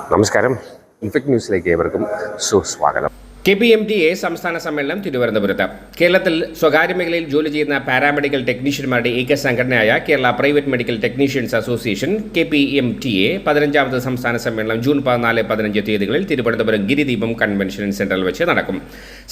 നമസ്കാരം. ഇൻഫെക്ട് ന്യൂസിലേക്ക് ഏവർക്കും സുസ്വാഗതം. K P M T A സംസ്ഥാന സമ്മേളനം തിരുവനന്തപുരത്ത്. കേരളത്തിൽ സ്വകാര്യ മേഖലയിൽ ജോലി ചെയ്യുന്ന പാരാമെഡിക്കൽ ടെക്നീഷ്യന്മാരുടെ ഏക സംഘടനയായ Kerala private medical technicians association K P M T A പതിനഞ്ചാമത് സംസ്ഥാന സമ്മേളനം ജൂൺ പതിനാല് പതിനഞ്ച് തീയതികളിൽ തിരുവനന്തപുരം ഗിരിദീപം കൺവെൻഷൻ സെന്ററിൽ വെച്ച് നടക്കും.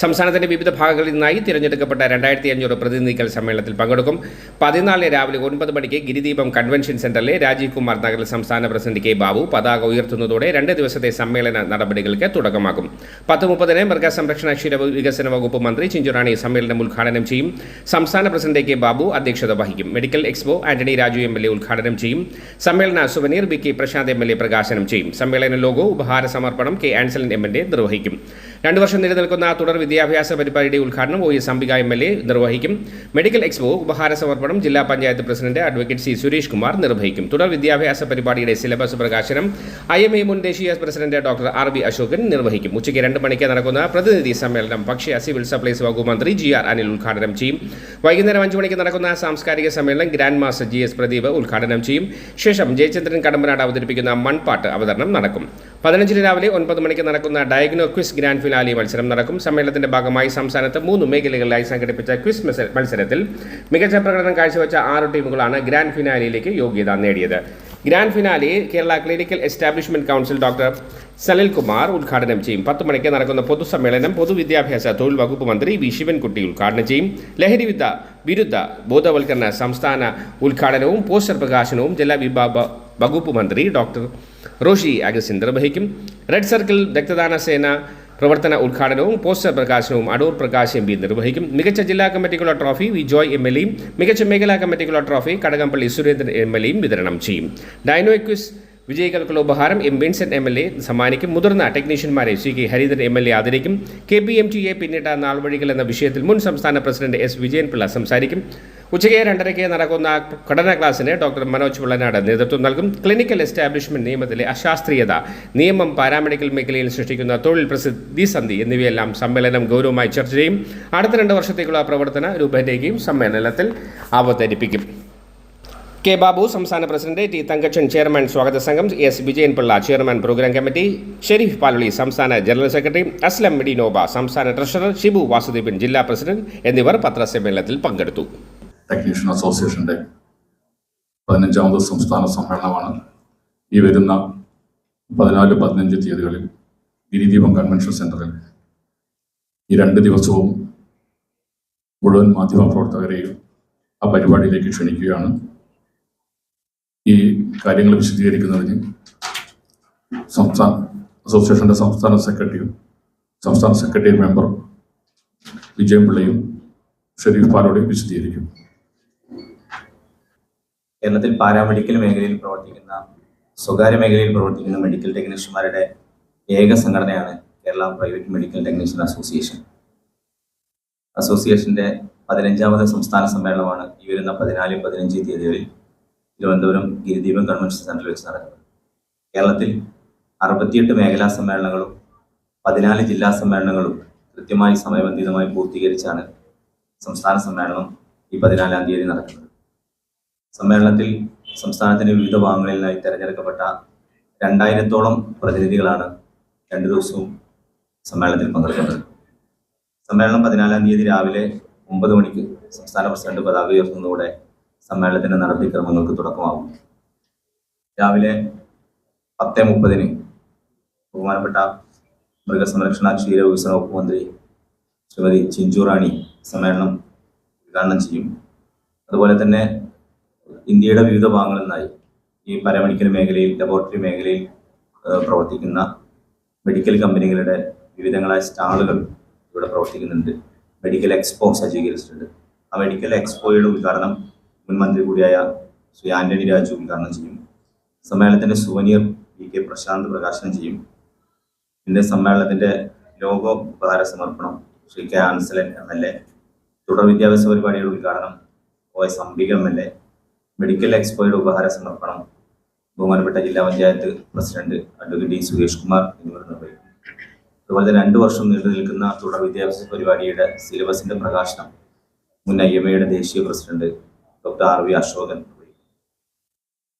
സംസ്ഥാനത്തിന്റെ വിവിധ ഭാഗങ്ങളിൽ നിന്നായി തിരഞ്ഞെടുക്കപ്പെട്ട രണ്ടായിരത്തി അഞ്ഞൂറ് പ്രതിനിധികൾ സമ്മേളനത്തിൽ പങ്കെടുക്കും. പതിനാലിന് രാവിലെ ഒൻപത് മണിക്ക് ഗിരിദീപം കൺവെൻഷൻ സെന്ററിലെ രാജീവ് കുമാർ നഗറിൽ സംസ്ഥാന പ്രസിഡന്റ് കെ ബാബു പതാക ഉയർത്തുന്നതോടെ രണ്ട് ദിവസത്തെ സമ്മേളന നടപടികൾക്ക് തുടക്കമാകും. പത്ത് മുപ്പതിന് മൃഗസംരക്ഷണ ക്ഷീര വികസന വകുപ്പ് മന്ത്രി ചിഞ്ചുറാണി സമ്മേളനം ഉദ്ഘാടനം ചെയ്യും. സംസ്ഥാന പ്രസിഡന്റ് കെ ബാബു അധ്യക്ഷത വഹിക്കും. Medical expo Antony Raju M L A ഉദ്ഘാടനം ചെയ്യും. സമ്മേളന souvenir V K Prashanth M L A പ്രകാശനം ചെയ്യും. സമ്മേളന ലോഗോ ഉപഹാര സമർപ്പണം K Ansalan M L A നിർവഹിക്കും. രണ്ടു വർഷം നിലനിൽക്കുന്ന തുടർ വിദ്യാഭ്യാസ പരിപാടിയുടെ ഉദ്ഘാടനം O S Ambika M L A നിർവഹിക്കും. മെഡിക്കൽ എക്സ്പോ ഉപഹാര സമർപ്പണം ജില്ലാ panchayat president advocate C Suresh Kumar നിർവഹിക്കും. തുടർ വിദ്യാഭ്യാസ പരിപാടിയുടെ സിലബസ് പ്രകാശനം ഐ എം എ മുൻ ദേശീയ president doctor R B Ashokan നിർവഹിക്കും. ഉച്ചയ്ക്ക് രണ്ട് മണിക്ക് നടക്കുന്ന പ്രതിനിധി സമ്മേളനം ഭക്ഷ്യ സിവിൽ സപ്ലൈസ് വകുപ്പ് മന്ത്രി ജി ആർ അനിൽ ഉദ്ഘാടനം ചെയ്യും. വൈകുന്നേരം അഞ്ചു മണിക്ക് നടക്കുന്ന സാംസ്കാരിക സമ്മേളനം grand master G S Pradeep ഉദ്ഘാടനം ചെയ്യും. ശേഷം ജയചന്ദ്രൻ കടമ്പനാട് അവതരിപ്പിക്കുന്ന മൺപാട്ട് അവതരണം നടക്കും. പതിനഞ്ചിന് രാവിലെ ഒൻപത് മണിക്ക് നടക്കുന്ന ഡയഗ്നോ ക്വിസ് ഗ്രാൻഡ് ഫിനാലി മത്സരം നടക്കും. സമ്മേളനത്തിന്റെ ഭാഗമായി സംസ്ഥാനത്ത് മൂന്ന് മേഖലകളിലായി സംഘടിപ്പിച്ച ക്വിസ് മത്സരത്തിൽ മികച്ച പ്രകടനം കാഴ്ചവെച്ച ആറ് ടീമുകളാണ് ഗ്രാൻഡ് ഫിനാലിയിലേക്ക് യോഗ്യത നേടിയത്. Grand finale Kerala clinical establishment council doctor Salil Kumar ഉദ്ഘാടനം ചെയ്യും. പത്ത് മണിക്ക് നടക്കുന്ന പൊതുസമ്മേളനം പൊതുവിദ്യാഭ്യാസ തൊഴിൽ വകുപ്പ് മന്ത്രി വി ശിവൻകുട്ടി ഉദ്ഘാടനം ചെയ്യും. ലഹരിവിദ്യ വിരുദ്ധ ബോധവൽക്കരണ സംസ്ഥാന ഉദ്ഘാടനവും പോസ്റ്റർ പ്രകാശനവും ജലവിഭാഗ വകുപ്പ് മന്ത്രി ഡോക്ടർ റോഷി അഗസിൻ നിർവഹിക്കും. റെഡ് സർക്കിൾ രക്തദാന സേന പ്രവർത്തന ഉദ്ഘാടനവും പോസ്റ്റർ പ്രകാശനവും അടൂർ പ്രകാശ് എം പി നിർവഹിക്കും. മികച്ച ജില്ലാ കമ്മിറ്റിക്കുള്ള ട്രോഫി വിജോയ് എം എൽ എയും മികച്ച മേഖലാ കമ്മിറ്റിക്കുള്ള trophy Kadakampally Surendran M L എയും വിതരണം ചെയ്യും. ഡൈനോ ക്വിസ് വിജയികൾക്കുള്ള ഉപഹാരം M Vincent M L A സമ്മാനിക്കും. മുതിർന്ന ടെക്നീഷ്യന്മാരെ C K Haridharan M L A ആദരിക്കും. K P M T A പിന്നിട്ട നാൾവഴികൾ എന്ന വിഷയത്തിൽ മുൻ സംസ്ഥാന പ്രസിഡന്റ് എസ് വിജയൻപിള്ള സംസാരിക്കും. ഉച്ചയ്ക്ക് രണ്ടരയ്ക്ക് നടക്കുന്ന പഠന ക്ലാസ്സിന് ഡോക്ടർ മനോജ് വെള്ളനാട് നേതൃത്വം നൽകും. ക്ലിനിക്കൽ എസ്റ്റാബ്ലിഷ്മെന്റ് നിയമത്തിലെ അശാസ്ത്രീയത നിയമം പാരാമെഡിക്കൽ മേഖലയിൽ സൃഷ്ടിക്കുന്ന തൊഴിൽ പ്രതിസന്ധി എന്നിവയെല്ലാം സമ്മേളനം ഗൗരവമായി ചർച്ച ചെയ്യും. അടുത്ത രണ്ട് വർഷത്തേക്കുള്ള പ്രവർത്തന രൂപരേഖയും സമ്മേളനത്തിൽ അവതരിപ്പിക്കും. കെ ബാബു സംസ്ഥാന പ്രസിഡന്റ് ടി തങ്കച്ചൻ ചെയർമാൻ സ്വാഗത സംഘം S Vijayan Pillai chairman programme committee Sherif Paluli സംസ്ഥാന ജനറൽ സെക്രട്ടറി അസ്ലം മിഡിനോബ സംസ്ഥാന ട്രഷറർ ഷിബു വാസുദേവൻ ജില്ലാ പ്രസിഡന്റ് എന്നിവർ പത്രസമ്മേളനത്തിൽ പങ്കെടുത്തു. അസോസിയേഷന്റെ പതിനഞ്ചാമത് സംസ്ഥാന സമ്മേളനമാണ്. ഈ വരുന്ന പതിനാല് പതിനഞ്ച് തീയതികളിൽ ഗിരിദീപം കൺവെൻഷൻ സെന്ററിൽ ഈ രണ്ട് ദിവസവും മുഴുവൻ മാധ്യമ പ്രവർത്തകരെയും ആ പരിപാടിയിലേക്ക് ക്ഷണിക്കുകയാണ്. ഈ കാര്യങ്ങൾ വിശദീകരിക്കുന്നതിന് സംസ്ഥാന അസോസിയേഷന്റെ സംസ്ഥാന സെക്രട്ടറിയും സംസ്ഥാന സെക്രട്ടറി മെമ്പർ വിജയപിള്ളയും ഷെരീഫ് പാലോടെയും വിശദീകരിക്കും. കേരളത്തിൽ പാരാമെഡിക്കൽ മേഖലയിൽ പ്രവർത്തിക്കുന്ന സ്വകാര്യ മേഖലയിൽ പ്രവർത്തിക്കുന്ന മെഡിക്കൽ ടെക്നീഷ്യന്മാരുടെ ഏക സംഘടനയാണ് Kerala private medical technician association. അസോസിയേഷന്റെ പതിനഞ്ചാമത് സംസ്ഥാന സമ്മേളനമാണ് ഈ വരുന്ന പതിനാല് പതിനഞ്ച് തീയതികളിൽ തിരുവനന്തപുരം ഗിരിദീപം കൺവെൻഷൻ സെന്ററിൽ വെച്ച് നടക്കുന്നത്. കേരളത്തിൽ അറുപത്തിയെട്ട് മേഖലാ സമ്മേളനങ്ങളും പതിനാല് ജില്ലാ സമ്മേളനങ്ങളും കൃത്യമായി സമയബന്ധിതമായി പൂർത്തീകരിച്ചാണ് സംസ്ഥാന സമ്മേളനം ഈ പതിനാലാം തീയതി നടക്കുന്നത്. സമ്മേളനത്തിൽ സംസ്ഥാനത്തിന്റെ വിവിധ ഭാഗങ്ങളിലായി തെരഞ്ഞെടുക്കപ്പെട്ട രണ്ടായിരത്തോളം പ്രതിനിധികളാണ് രണ്ടു ദിവസവും സമ്മേളനത്തിൽ പങ്കെടുക്കുന്നത്. സമ്മേളനം പതിനാലാം തീയതി രാവിലെ ഒമ്പത് മണിക്ക് സംസ്ഥാന പ്രസിഡന്റ് പതാക ഉയർത്തുന്നതോടെ സമ്മേളനത്തിന്റെ നടപടിക്രമങ്ങൾക്ക് തുടക്കമാകും. രാവിലെ പത്ത് മുപ്പതിന് ബഹുമാനപ്പെട്ട മൃഗസംരക്ഷണ ക്ഷീരവികസന വകുപ്പ് മന്ത്രി ശ്രീമതി ചിഞ്ചു റാണി സമ്മേളനം ഉദ്ഘാടനം ചെയ്യും. അതുപോലെ തന്നെ ഇന്ത്യയുടെ വിവിധ ഭാഗങ്ങളിൽ നിന്നായി ഈ പാരാമെഡിക്കൽ മേഖലയിൽ ലബോറട്ടറി മേഖലയിൽ പ്രവർത്തിക്കുന്ന മെഡിക്കൽ കമ്പനികളുടെ വിവിധങ്ങളായ സ്റ്റാളുകൾ ഇവിടെ പ്രവർത്തിക്കുന്നുണ്ട്. മെഡിക്കൽ എക്സ്പോ സജ്ജീകരിച്ചിട്ടുണ്ട്. ആ മെഡിക്കൽ എക്സ്പോയുടെ ഉദ്ഘാടനം മുൻ മന്ത്രി കൂടിയായ ശ്രീ ആന്റണി രാജു ഉദ്ഘാടനം ചെയ്യും. സമ്മേളനത്തിന്റെ സുവനീർ വി കെ പ്രശാന്ത് പ്രകാശനം ചെയ്യും. പിന്നെ സമ്മേളനത്തിന്റെ ലോഗോ ഉപഹാര സമർപ്പണം Shri K Ansalan M L A തുടർ വിദ്യാഭ്യാസ പരിപാടിയുടെ ഉദ്ഘാടനം O S Ambika M L A medical എക്സ്പോയുടെ ഉപഹാര സമർപ്പണം ബഹുമാനപ്പെട്ട ജില്ലാ panchayat president advocate D Suresh Kumar എന്നിവർ നിർവഹിക്കും. അതുപോലെ തന്നെ രണ്ടു വർഷം നീണ്ടു നിൽക്കുന്ന തുടർ വിദ്യാഭ്യാസ പരിപാടിയുടെ സിലബസിന്റെ പ്രകാശനം മുൻ ഐ എം എയുടെ ദേശീയ president doctor R V Ashokan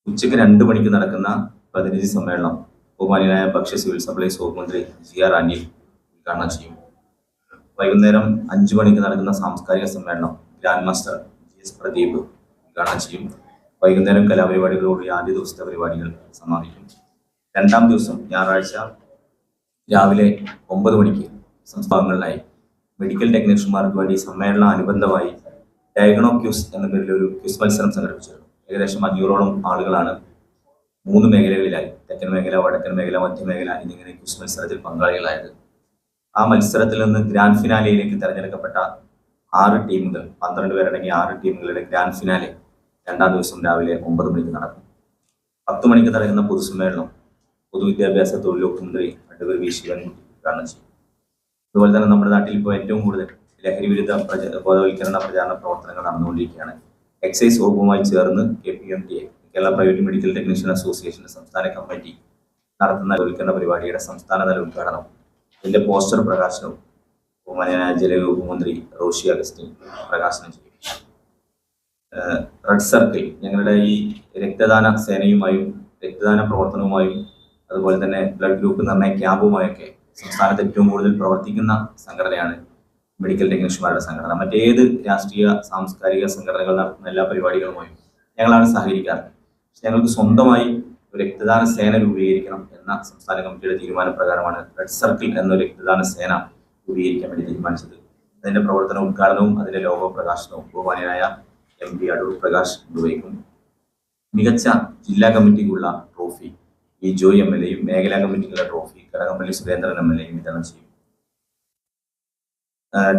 ഉച്ചയ്ക്ക് രണ്ട് മണിക്ക് നടക്കുന്ന പ്രതിനിധി സമ്മേളനം ബഹുമാനിയായ ഭക്ഷ്യ സിവിൽ സപ്ലൈസ് വകുപ്പ് മന്ത്രി ജി ആർ അനിൽ ഉദ്ഘാടനം ചെയ്യും. വൈകുന്നേരം അഞ്ചു മണിക്ക് നടക്കുന്ന സാംസ്കാരിക സമ്മേളനം grand master G S Pradeep ഉദ്ഘാടനം ചെയ്യും. വൈകുന്നേരം കലാപരിപാടികളോട് ആദ്യ ദിവസത്തെ പരിപാടികൾ സമാപിക്കും. രണ്ടാം ദിവസം ഞായറാഴ്ച രാവിലെ ഒമ്പത് മണിക്ക് സംസ്ഥാനങ്ങളിലായി മെഡിക്കൽ ടെക്നീഷ്യന്മാർക്ക് വേണ്ടി സമ്മേളന അനുബന്ധമായി ഡയഗ്നോ ക്യൂസ് എന്ന പേരിൽ ഒരു ക്യൂസ് മത്സരം സംഘടിപ്പിച്ചിരുന്നു. ഏകദേശം അഞ്ഞൂറോളം ആളുകളാണ് മൂന്ന് മേഖലകളിലായി. തെക്കൻ മേഖല വടക്കൻ മേഖല മധ്യമേഖല എന്നിങ്ങനെ ക്യൂസ് മത്സരത്തിൽ പങ്കാളികളായത്. ആ മത്സരത്തിൽ നിന്ന് ഗ്രാൻഡ് ഫിനാലയിലേക്ക് തിരഞ്ഞെടുക്കപ്പെട്ട ആറ് ടീമുകൾ പന്ത്രണ്ട് പേരടങ്ങിയ ആറ് ടീമുകളുടെ ഗ്രാൻഡ് ഫിനാലെ രണ്ടാം ദിവസം രാവിലെ ഒമ്പത് മണിക്ക് നടക്കും. പത്ത് മണിക്ക് നടക്കുന്ന പൊതുസമ്മേളനം പൊതുവിദ്യാഭ്യാസ തൊഴിൽ മന്ത്രി അഡ്വക്കേറ്റ് വി. ശിവൻകുട്ടി ഉദ്ഘാടനം ചെയ്യും. അതുപോലെ തന്നെ നമ്മുടെ നാട്ടിൽ ഇപ്പോൾ ഏറ്റവും കൂടുതൽ ലഹരി വിരുദ്ധ പ്രച- ബോധവൽക്കരണ പ്രചാരണ പ്രവർത്തനങ്ങൾ നടന്നുകൊണ്ടിരിക്കുകയാണ്. എക്സൈസ് വകുപ്പുമായി ചേർന്ന് K P M T A Kerala private medical technician അസോസിയേഷന്റെ സംസ്ഥാന കമ്മിറ്റി നടത്തുന്ന ബോധവൽക്കരണ പരിപാടിയുടെ സംസ്ഥാനതല ഉദ്ഘാടനം ഇതിന്റെ പോസ്റ്റർ പ്രകാശനവും ബഹുമാനായ ജലവകുപ്പ് റോഷി അഗസ്റ്റിൻ പ്രകാശനം ചെയ്യും. റെഡ് സർക്കിൾ ഞങ്ങളുടെ ഈ രക്തദാന സേനയുമായും രക്തദാന പ്രവർത്തനവുമായും അതുപോലെ തന്നെ ബ്ലഡ് ഗ്രൂപ്പ് നിർണയ ക്യാമ്പുമായൊക്കെ സംസ്ഥാനത്ത് ഏറ്റവും കൂടുതൽ പ്രവർത്തിക്കുന്ന സംഘടനയാണ്. മെഡിക്കൽ ടെക്നീഷ്യന്മാരുടെ സംഘടന. മറ്റേത് രാഷ്ട്രീയ സാംസ്കാരിക സംഘടനകൾ നടത്തുന്ന എല്ലാ പരിപാടികളുമായും ഞങ്ങളാണ് സഹകരിക്കാറ് ഞങ്ങൾക്ക് സ്വന്തമായി ഒരു രക്തദാന സേന രൂപീകരിക്കണം എന്ന സംസ്ഥാന കമ്മിറ്റിയുടെ തീരുമാനപ്രകാരമാണ് റെഡ് സർക്കിൾ എന്ന രക്തദാന സേന രൂപീകരിക്കാൻ വേണ്ടി തീരുമാനിച്ചത്. അതിന്റെ പ്രവർത്തന ഉദ്ഘാടനവും അതിന്റെ ലോഗോ പ്രകാശനവും ബഹുമാനായ എം പി അടൂർ പ്രകാശ് നിർവഹിക്കും. മികച്ച ജില്ലാ കമ്മിറ്റിക്കുള്ള ട്രോഫി ഈ ജോയ് എം എൽ എയും മേഖലാ കമ്മിറ്റിക്കുള്ള trophy Kadakampally Surendran M L എയും വിതരണം ചെയ്യും.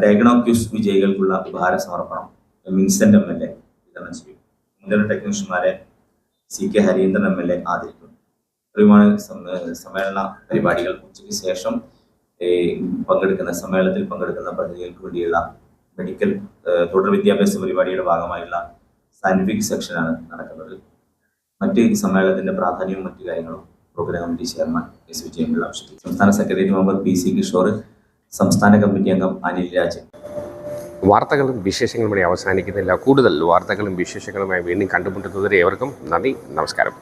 ഡയഗ്നോക്യൂസ് വിജയികൾക്കുള്ള ഉപഹാര സമർപ്പണം വിൻസെന്റ് എം എൽ എ വിതരണം ചെയ്യും. മുതിർന്ന ടെക്നീഷ്യന്മാരെ C K Hareendran M L A ആദരിക്കും ഇത്രയുമാണ് സമ്മേളന പരിപാടികൾ. ഉച്ചയ്ക്ക് ശേഷം പങ്കെടുക്കുന്ന സമ്മേളനത്തിൽ പങ്കെടുക്കുന്ന പ്രതിനിധികൾക്ക് വേണ്ടിയുള്ള മെഡിക്കൽ തുടർ വിദ്യാഭ്യാസ പരിപാടിയുടെ ഭാഗമായുള്ള സയന്റിഫിക് സെക്ഷനാണ് നടക്കുന്നത്. മറ്റ് സമ്മേളനത്തിന്റെ പ്രാധാന്യവും മറ്റു കാര്യങ്ങളും പ്രോഗ്രാം കമ്മിറ്റി ചെയർമാൻ എസ് ആവശ്യപ്പെട്ടു. സംസ്ഥാന secretary member P C Kishore സംസ്ഥാന കമ്മിറ്റി അംഗം അനിൽ രാജൻ വാർത്തകളും വിശേഷങ്ങളും അവസാനിക്കുന്നില്ല. കൂടുതൽ വാർത്തകളും വിശേഷങ്ങളുമായി വീണ്ടും കണ്ടുമുട്ടുന്നതുവരെ ഏവർക്കും നന്ദി നമസ്കാരം.